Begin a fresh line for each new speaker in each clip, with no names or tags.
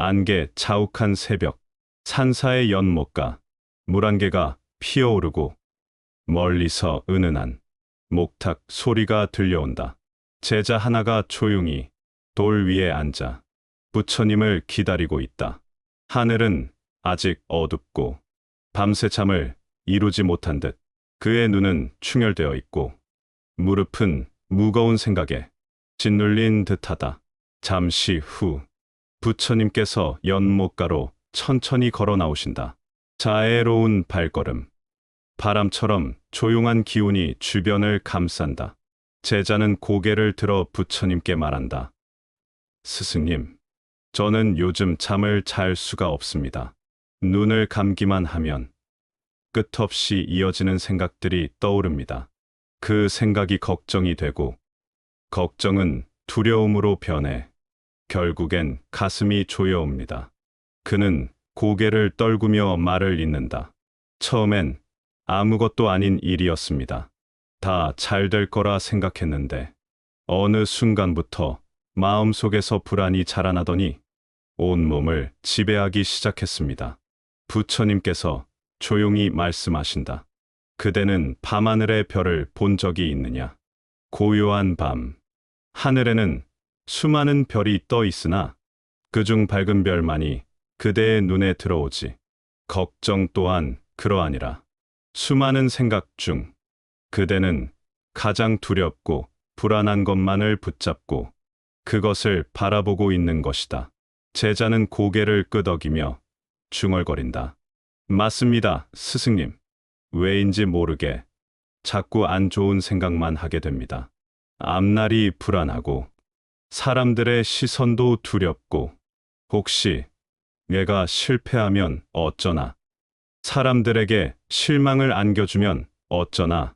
안개 자욱한 새벽, 산사의 연못가, 물안개가 피어오르고 멀리서 은은한 목탁 소리가 들려온다. 제자 하나가 조용히 돌 위에 앉아 부처님을 기다리고 있다. 하늘은 아직 어둡고 밤새 잠을 이루지 못한 듯 그의 눈은 충혈되어 있고 무릎은 무거운 생각에 짓눌린 듯하다. 잠시 후 부처님께서 연못가로 천천히 걸어 나오신다. 자애로운 발걸음. 바람처럼 조용한 기운이 주변을 감싼다. 제자는 고개를 들어 부처님께 말한다. 스승님, 저는 요즘 잠을 잘 수가 없습니다. 눈을 감기만 하면 끝없이 이어지는 생각들이 떠오릅니다. 그 생각이 걱정이 되고, 걱정은 두려움으로 변해 결국엔 가슴이 조여옵니다. 그는 고개를 떨구며 말을 잇는다. 처음엔 아무것도 아닌 일이었습니다. 다 잘 될 거라 생각했는데 어느 순간부터 마음속에서 불안이 자라나더니 온몸을 지배하기 시작했습니다. 부처님께서 조용히 말씀하신다. 그대는 밤하늘의 별을 본 적이 있느냐? 고요한 밤. 하늘에는 수많은 별이 떠 있으나 그중 밝은 별만이 그대의 눈에 들어오지. 걱정 또한 그러하니라. 수많은 생각 중 그대는 가장 두렵고 불안한 것만을 붙잡고 그것을 바라보고 있는 것이다. 제자는 고개를 끄덕이며 중얼거린다. 맞습니다, 스승님. 왜인지 모르게 자꾸 안 좋은 생각만 하게 됩니다. 앞날이 불안하고 사람들의 시선도 두렵고 혹시 내가 실패하면 어쩌나 사람들에게 실망을 안겨주면 어쩌나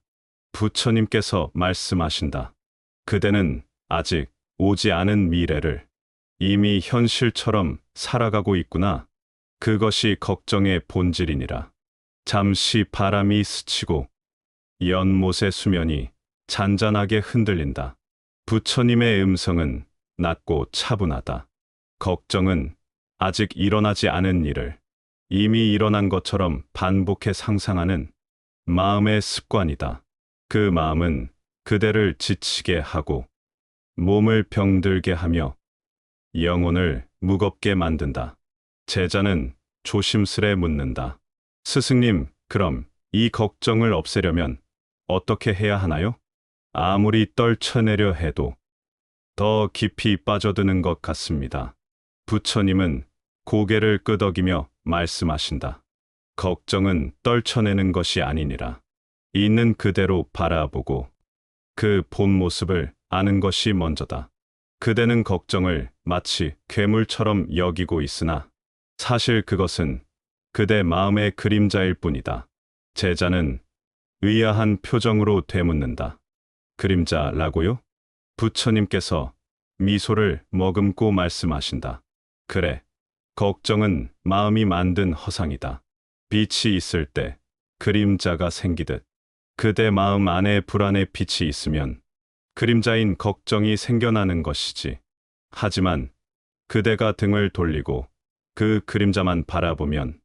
부처님께서 말씀하신다. 그대는 아직 오지 않은 미래를 이미 현실처럼 살아가고 있구나. 그것이 걱정의 본질이니라. 잠시 바람이 스치고 연못의 수면이 잔잔하게 흔들린다. 부처님의 음성은 낮고 차분하다. 걱정은 아직 일어나지 않은 일을 이미 일어난 것처럼 반복해 상상하는 마음의 습관이다. 그 마음은 그대를 지치게 하고 몸을 병들게 하며 영혼을 무겁게 만든다. 제자는 조심스레 묻는다. 스승님, 그럼 이 걱정을 없애려면 어떻게 해야 하나요? 아무리 떨쳐내려 해도 더 깊이 빠져드는 것 같습니다. 부처님은 고개를 끄덕이며 말씀하신다. 걱정은 떨쳐내는 것이 아니니라. 있는 그대로 바라보고 그 본 모습을 아는 것이 먼저다. 그대는 걱정을 마치 괴물처럼 여기고 있으나 사실 그것은 그대 마음의 그림자일 뿐이다. 제자는 의아한 표정으로 되묻는다. 그림자라고요? 부처님께서 미소를 머금고 말씀하신다. 그래, 걱정은 마음이 만든 허상이다. 빛이 있을 때 그림자가 생기듯 그대 마음 안에 불안의 빛이 있으면 그림자인 걱정이 생겨나는 것이지. 하지만 그대가 등을 돌리고 그 그림자만 바라보면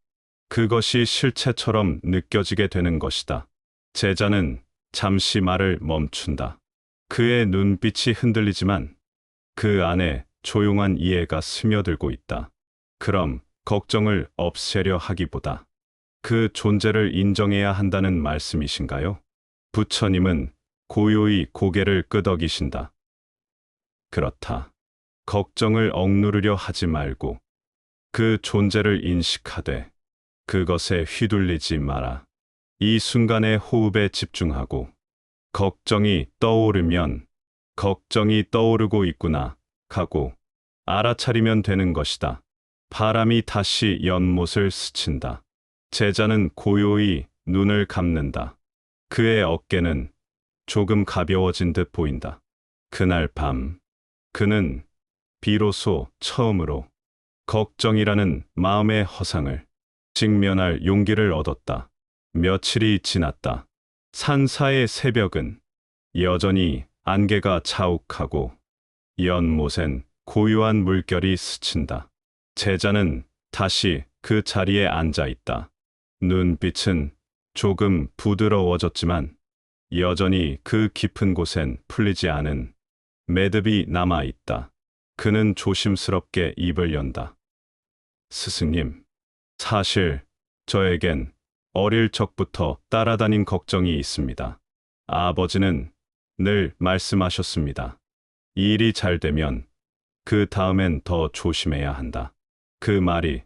그것이 실체처럼 느껴지게 되는 것이다. 제자는 잠시 말을 멈춘다. 그의 눈빛이 흔들리지만 그 안에 조용한 이해가 스며들고 있다. 그럼 걱정을 없애려 하기보다 그 존재를 인정해야 한다는 말씀이신가요? 부처님은 고요히 고개를 끄덕이신다. 그렇다. 걱정을 억누르려 하지 말고 그 존재를 인식하되 그것에 휘둘리지 마라. 이 순간의 호흡에 집중하고 걱정이 떠오르면 걱정이 떠오르고 있구나 하고 알아차리면 되는 것이다. 바람이 다시 연못을 스친다. 제자는 고요히 눈을 감는다. 그의 어깨는 조금 가벼워진 듯 보인다. 그날 밤, 그는 비로소 처음으로 걱정이라는 마음의 허상을 직면할 용기를 얻었다. 며칠이 지났다. 산사의 새벽은 여전히 안개가 자욱하고 연못엔 고요한 물결이 스친다. 제자는 다시 그 자리에 앉아 있다. 눈빛은 조금 부드러워졌지만 여전히 그 깊은 곳엔 풀리지 않은 매듭이 남아 있다. 그는 조심스럽게 입을 연다. 스승님, 사실 저에겐 어릴 적부터 따라다닌 걱정이 있습니다. 아버지는 늘 말씀하셨습니다. 일이 잘 되면 그 다음엔 더 조심해야 한다. 그 말이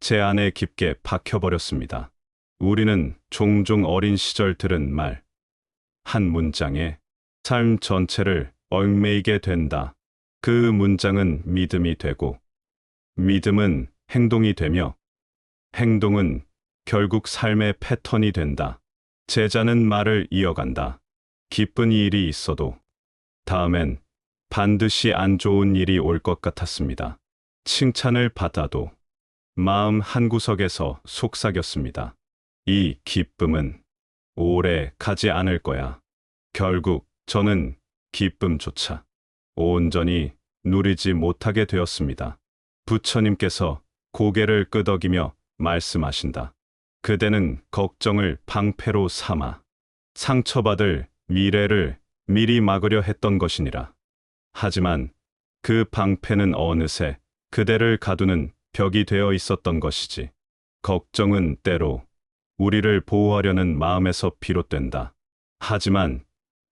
제 안에 깊게 박혀버렸습니다. 우리는 종종 어린 시절 들은 말, 한 문장에 삶 전체를 얽매이게 된다. 그 문장은 믿음이 되고, 믿음은 행동이 되며, 행동은 결국 삶의 패턴이 된다. 제자는 말을 이어간다. 기쁜 일이 있어도 다음엔 반드시 안 좋은 일이 올 것 같았습니다. 칭찬을 받아도 마음 한구석에서 속삭였습니다. 이 기쁨은 오래 가지 않을 거야. 결국 저는 기쁨조차 온전히 누리지 못하게 되었습니다. 부처님께서 고개를 끄덕이며 말씀하신다. 그대는 걱정을 방패로 삼아 상처받을 미래를 미리 막으려 했던 것이니라. 하지만 그 방패는 어느새 그대를 가두는 벽이 되어 있었던 것이지. 걱정은 때로 우리를 보호하려는 마음에서 비롯된다. 하지만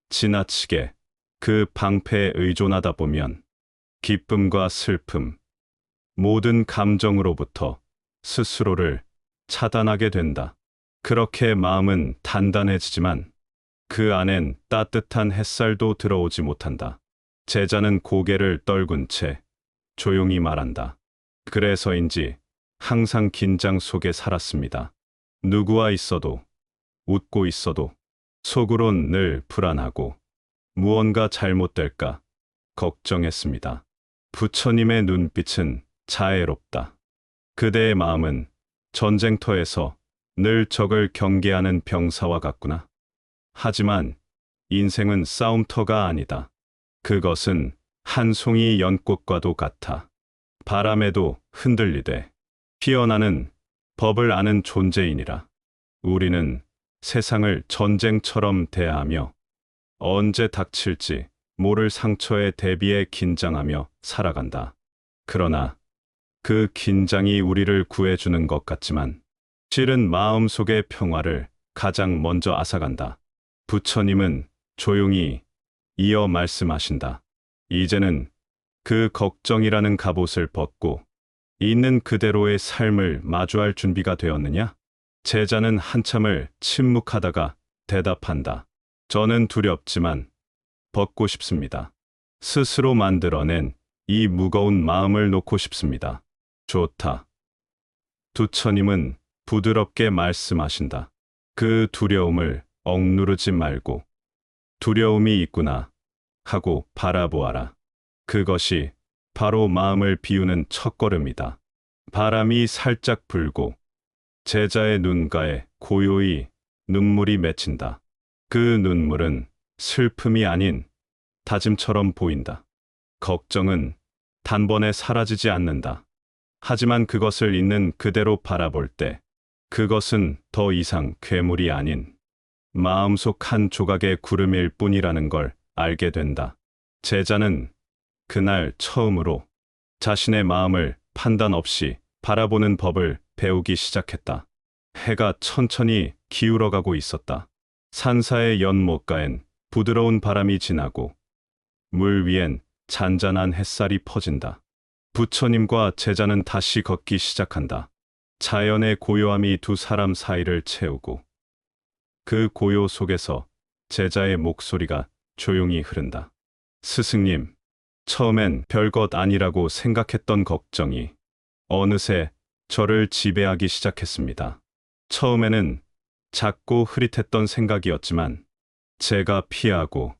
지나치게 그 방패에 의존하다 보면 기쁨과 슬픔, 모든 감정으로부터 스스로를 차단하게 된다. 그렇게 마음은 단단해지지만 그 안엔 따뜻한 햇살도 들어오지 못한다. 제자는 고개를 떨군 채 조용히 말한다. 그래서인지 항상 긴장 속에 살았습니다. 누구와 있어도, 웃고 있어도, 속으론 늘 불안하고, 무언가 잘못될까 걱정했습니다. 부처님의 눈빛은 자애롭다. 그대의 마음은 전쟁터에서 늘 적을 경계하는 병사와 같구나. 하지만 인생은 싸움터가 아니다. 그것은 한 송이 연꽃과도 같아. 바람에도 흔들리되 피어나는 법을 아는 존재이니라. 우리는 세상을 전쟁처럼 대하며 언제 닥칠지 모를 상처에 대비해 긴장하며 살아간다. 그러나 그 긴장이 우리를 구해주는 것 같지만 실은 마음속의 평화를 가장 먼저 앗아간다. 부처님은 조용히 이어 말씀하신다. 이제는 그 걱정이라는 갑옷을 벗고 있는 그대로의 삶을 마주할 준비가 되었느냐? 제자는 한참을 침묵하다가 대답한다. 저는 두렵지만 벗고 싶습니다. 스스로 만들어낸 이 무거운 마음을 놓고 싶습니다. 좋다. 두처님은 부드럽게 말씀하신다. 그 두려움을 억누르지 말고 두려움이 있구나 하고 바라보아라. 그것이 바로 마음을 비우는 첫걸음이다. 바람이 살짝 불고 제자의 눈가에 고요히 눈물이 맺힌다. 그 눈물은 슬픔이 아닌 다짐처럼 보인다. 걱정은 단번에 사라지지 않는다. 하지만 그것을 있는 그대로 바라볼 때 그것은 더 이상 괴물이 아닌 마음속 한 조각의 구름일 뿐이라는 걸 알게 된다. 제자는 그날 처음으로 자신의 마음을 판단 없이 바라보는 법을 배우기 시작했다. 해가 천천히 기울어가고 있었다. 산사의 연못가엔 부드러운 바람이 지나고 물 위엔 잔잔한 햇살이 퍼진다. 부처님과 제자는 다시 걷기 시작한다. 자연의 고요함이 두 사람 사이를 채우고 그 고요 속에서 제자의 목소리가 조용히 흐른다. 스승님, 처음엔 별것 아니라고 생각했던 걱정이 어느새 저를 지배하기 시작했습니다. 처음에는 작고 흐릿했던 생각이었지만 제가 피하고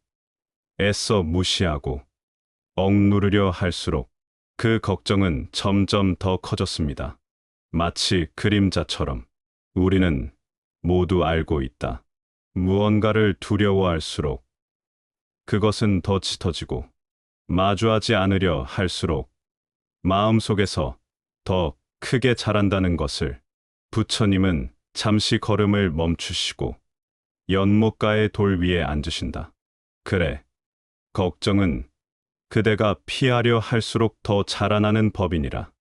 애써 무시하고 억누르려 할수록 그 걱정은 점점 더 커졌습니다. 마치 그림자처럼 우리는 모두 알고 있다. 무언가를 두려워할수록 그것은 더 짙어지고 마주하지 않으려 할수록 마음속에서 더 크게 자란다는 것을 부처님은 잠시 걸음을 멈추시고 연못가의 돌 위에 앉으신다. 그래. 걱정은 그대가 피하려 할수록 더 자라나는 법이니라.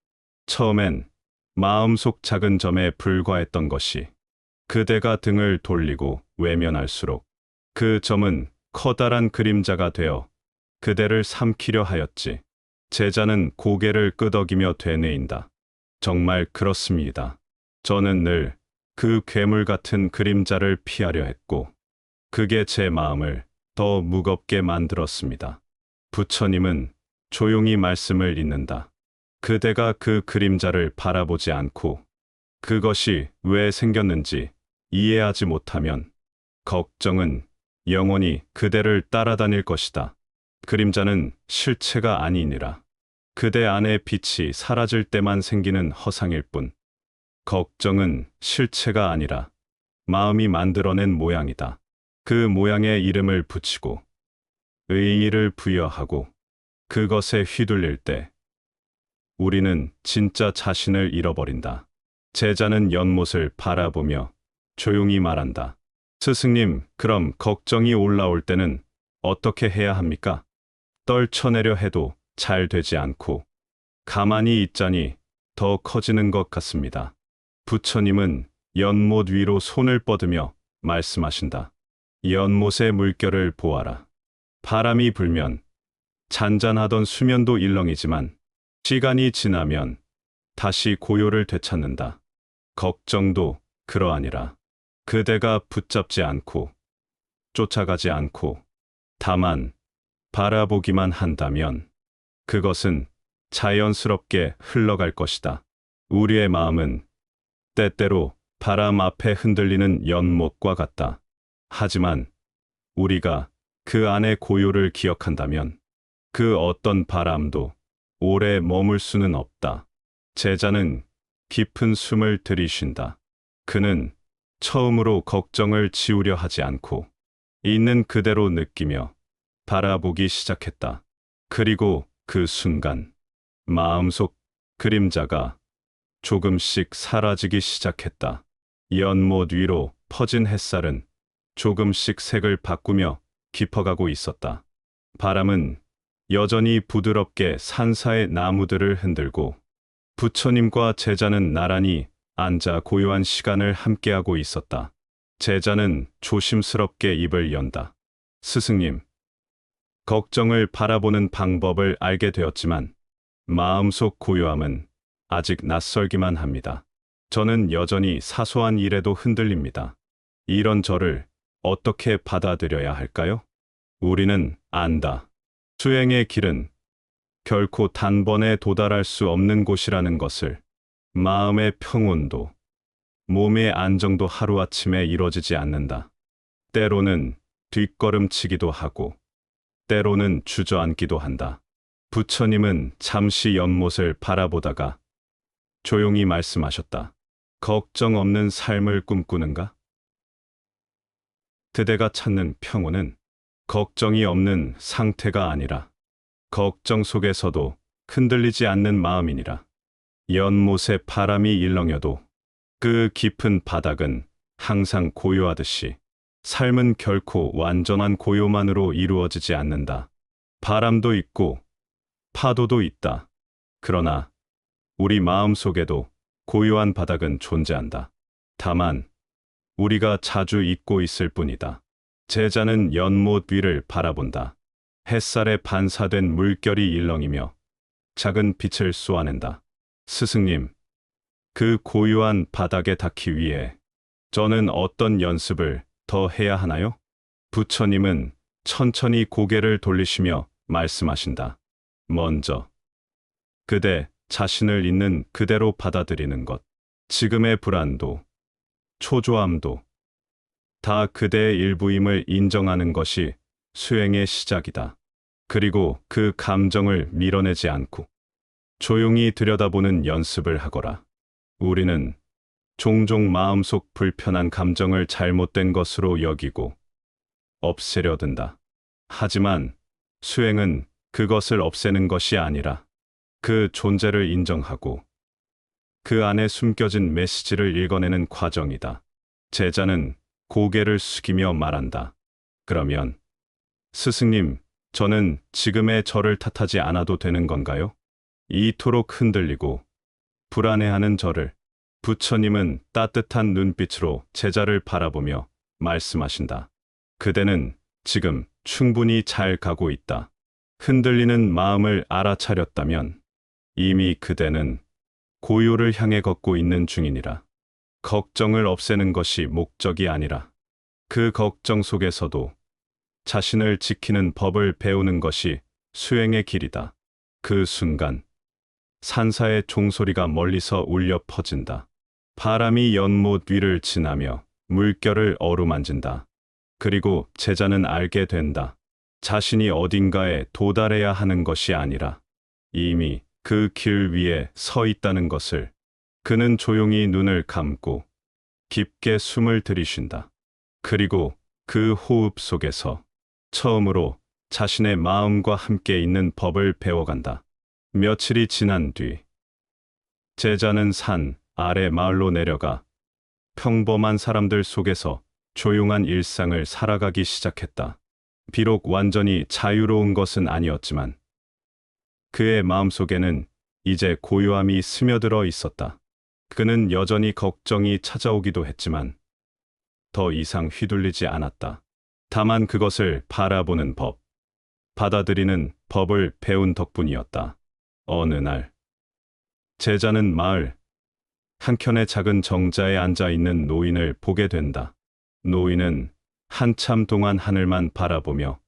처음엔 마음속 작은 점에 불과했던 것이 그대가 등을 돌리고 외면할수록 그 점은 커다란 그림자가 되어 그대를 삼키려 하였지. 제자는 고개를 끄덕이며 되뇌인다. 정말 그렇습니다. 저는 늘 그 괴물 같은 그림자를 피하려 했고, 그게 제 마음을 더 무겁게 만들었습니다. 부처님은 조용히 말씀을 잇는다. 그대가 그 그림자를 바라보지 않고 그것이 왜 생겼는지 이해하지 못하면 걱정은 영원히 그대를 따라다닐 것이다. 그림자는 실체가 아니니라. 그대 안의 빛이 사라질 때만 생기는 허상일 뿐. 걱정은 실체가 아니라 마음이 만들어낸 모양이다. 그 모양에 이름을 붙이고 의의를 부여하고 그것에 휘둘릴 때 우리는 진짜 자신을 잃어버린다. 제자는 연못을 바라보며 조용히 말한다. 스승님, 그럼 걱정이 올라올 때는 어떻게 해야 합니까? 떨쳐내려 해도 잘 되지 않고 가만히 있자니 더 커지는 것 같습니다. 부처님은 연못 위로 손을 뻗으며 말씀하신다. 연못의 물결을 보아라. 바람이 불면 잔잔하던 수면도 일렁이지만 시간이 지나면 다시 고요를 되찾는다. 걱정도 그러하니라. 그대가 붙잡지 않고 쫓아가지 않고 다만 바라보기만 한다면 그것은 자연스럽게 흘러갈 것이다. 우리의 마음은 때때로 바람 앞에 흔들리는 연못과 같다. 하지만 우리가 그 안의 고요를 기억한다면 그 어떤 바람도 오래 머물 수는 없다. 제자는 깊은 숨을 들이쉰다. 그는 처음으로 걱정을 지우려 하지 않고 있는 그대로 느끼며 바라보기 시작했다. 그리고 그 순간 마음속 그림자가 조금씩 사라지기 시작했다. 연못 위로 퍼진 햇살은 조금씩 색을 바꾸며 깊어가고 있었다. 바람은 여전히 부드럽게 산사의 나무들을 흔들고 부처님과 제자는 나란히 앉아 고요한 시간을 함께하고 있었다. 제자는 조심스럽게 입을 연다. 스승님, 걱정을 바라보는 방법을 알게 되었지만 마음속 고요함은 아직 낯설기만 합니다. 저는 여전히 사소한 일에도 흔들립니다. 이런 저를 어떻게 받아들여야 할까요? 우리는 안다. 수행의 길은 결코 단번에 도달할 수 없는 곳이라는 것을 마음의 평온도 몸의 안정도 하루아침에 이루어지지 않는다. 때로는 뒷걸음치기도 하고 때로는 주저앉기도 한다. 부처님은 잠시 연못을 바라보다가 조용히 말씀하셨다. 걱정 없는 삶을 꿈꾸는가? 그대가 찾는 평온은 걱정이 없는 상태가 아니라 걱정 속에서도 흔들리지 않는 마음이니라. 연못에 바람이 일렁여도 그 깊은 바닥은 항상 고요하듯이 삶은 결코 완전한 고요만으로 이루어지지 않는다. 바람도 있고 파도도 있다. 그러나 우리 마음 속에도 고요한 바닥은 존재한다. 다만 우리가 자주 잊고 있을 뿐이다. 제자는 연못 위를 바라본다. 햇살에 반사된 물결이 일렁이며 작은 빛을 쏘아낸다. 스승님, 그 고요한 바닥에 닿기 위해 저는 어떤 연습을 더 해야 하나요? 부처님은 천천히 고개를 돌리시며 말씀하신다. 먼저, 그대 자신을 있는 그대로 받아들이는 것. 지금의 불안도, 초조함도 다 그대의 일부임을 인정하는 것이 수행의 시작이다. 그리고 그 감정을 밀어내지 않고 조용히 들여다보는 연습을 하거라. 우리는 종종 마음속 불편한 감정을 잘못된 것으로 여기고 없애려 든다. 하지만 수행은 그것을 없애는 것이 아니라 그 존재를 인정하고 그 안에 숨겨진 메시지를 읽어내는 과정이다. 제자는 고개를 숙이며 말한다. 그러면 스승님, 저는 지금의 저를 탓하지 않아도 되는 건가요? 이토록 흔들리고 불안해하는 저를 부처님은 따뜻한 눈빛으로 제자를 바라보며 말씀하신다. 그대는 지금 충분히 잘 가고 있다. 흔들리는 마음을 알아차렸다면 이미 그대는 고요를 향해 걷고 있는 중이니라. 걱정을 없애는 것이 목적이 아니라 그 걱정 속에서도 자신을 지키는 법을 배우는 것이 수행의 길이다. 그 순간 산사의 종소리가 멀리서 울려 퍼진다. 바람이 연못 위를 지나며 물결을 어루만진다. 그리고 제자는 알게 된다. 자신이 어딘가에 도달해야 하는 것이 아니라 이미 그 길 위에 서 있다는 것을 그는 조용히 눈을 감고 깊게 숨을 들이쉰다. 그리고 그 호흡 속에서 처음으로 자신의 마음과 함께 있는 법을 배워간다. 며칠이 지난 뒤 제자는 산 아래 마을로 내려가 평범한 사람들 속에서 조용한 일상을 살아가기 시작했다. 비록 완전히 자유로운 것은 아니었지만 그의 마음속에는 이제 고요함이 스며들어 있었다. 그는 여전히 걱정이 찾아오기도 했지만 더 이상 휘둘리지 않았다. 다만 그것을 바라보는 법, 받아들이는 법을 배운 덕분이었다. 어느 날, 제자는 마을 한켠의 작은 정자에 앉아 있는 노인을 보게 된다. 노인은 한참 동안 하늘만 바라보며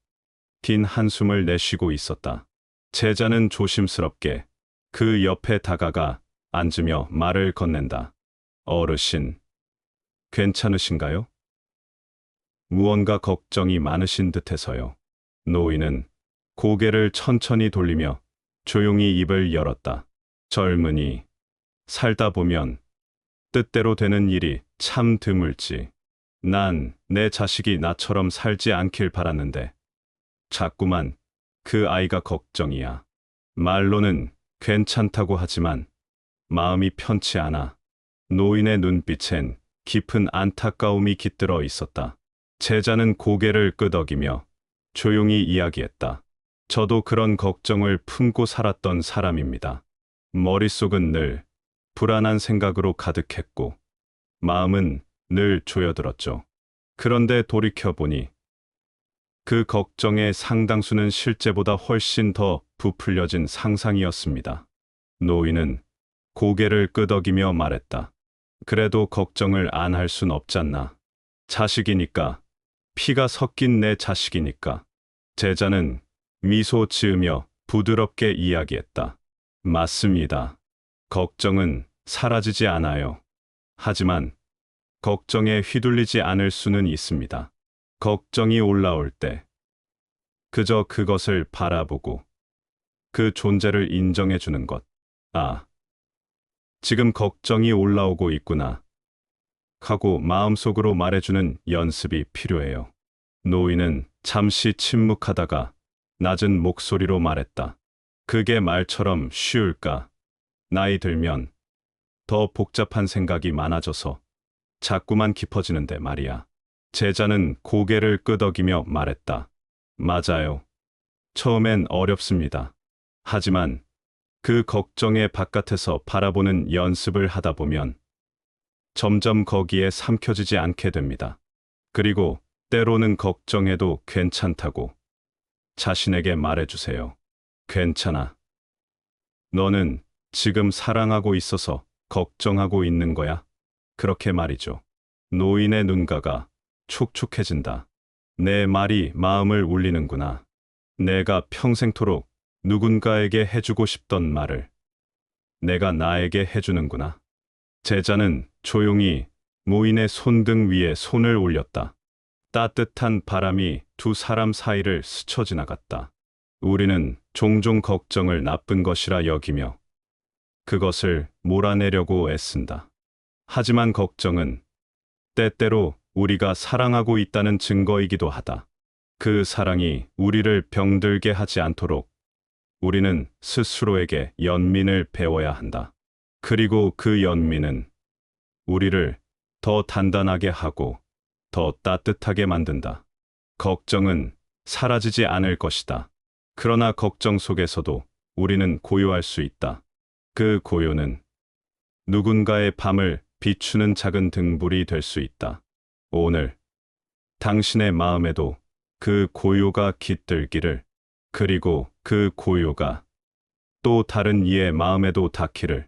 긴 한숨을 내쉬고 있었다. 제자는 조심스럽게 그 옆에 다가가 앉으며 말을 건넨다. 어르신, 괜찮으신가요? 무언가 걱정이 많으신 듯해서요. 노인은 고개를 천천히 돌리며 조용히 입을 열었다. 젊은이, 살다 보면 뜻대로 되는 일이 참 드물지. 난 내 자식이 나처럼 살지 않길 바랐는데 자꾸만 그 아이가 걱정이야. 말로는 괜찮다고 하지만 마음이 편치 않아. 노인의 눈빛엔 깊은 안타까움이 깃들어 있었다. 제자는 고개를 끄덕이며 조용히 이야기했다. 저도 그런 걱정을 품고 살았던 사람입니다. 머릿속은 늘 불안한 생각으로 가득했고, 마음은 늘 조여들었죠. 그런데 돌이켜보니, 그 걱정의 상당수는 실제보다 훨씬 더 부풀려진 상상이었습니다. 노인은 고개를 끄덕이며 말했다. 그래도 걱정을 안 할 순 없잖나. 자식이니까, 피가 섞인 내 자식이니까. 제자는 미소 지으며 부드럽게 이야기했다. 맞습니다. 걱정은 사라지지 않아요. 하지만 걱정에 휘둘리지 않을 수는 있습니다. 걱정이 올라올 때 그저 그것을 바라보고 그 존재를 인정해 주는 것. 아, 지금 걱정이 올라오고 있구나. 하고 마음속으로 말해주는 연습이 필요해요. 노인은 잠시 침묵하다가 낮은 목소리로 말했다. 그게 말처럼 쉬울까? 나이 들면 더 복잡한 생각이 많아져서 자꾸만 깊어지는데 말이야. 제자는 고개를 끄덕이며 말했다. 맞아요. 처음엔 어렵습니다. 하지만 그 걱정의 바깥에서 바라보는 연습을 하다 보면 점점 거기에 삼켜지지 않게 됩니다. 그리고 때로는 걱정해도 괜찮다고 자신에게 말해주세요. 괜찮아. 너는 지금 사랑하고 있어서 걱정하고 있는 거야. 그렇게 말이죠. 노인의 눈가가 촉촉해진다. 내 말이 마음을 울리는구나. 내가 평생토록 누군가에게 해주고 싶던 말을 내가 나에게 해주는구나. 제자는 조용히 모인의 손등 위에 손을 올렸다. 따뜻한 바람이 두 사람 사이를 스쳐 지나갔다. 우리는 종종 걱정을 나쁜 것이라 여기며 그것을 몰아내려고 애쓴다. 하지만 걱정은 때때로 우리가 사랑하고 있다는 증거이기도 하다. 그 사랑이 우리를 병들게 하지 않도록 우리는 스스로에게 연민을 배워야 한다. 그리고 그 연민은 우리를 더 단단하게 하고 더 따뜻하게 만든다. 걱정은 사라지지 않을 것이다. 그러나 걱정 속에서도 우리는 고요할 수 있다. 그 고요는 누군가의 밤을 비추는 작은 등불이 될 수 있다. 오늘 당신의 마음에도 그 고요가 깃들기를 그리고 그 고요가 또 다른 이의 마음에도 닿기를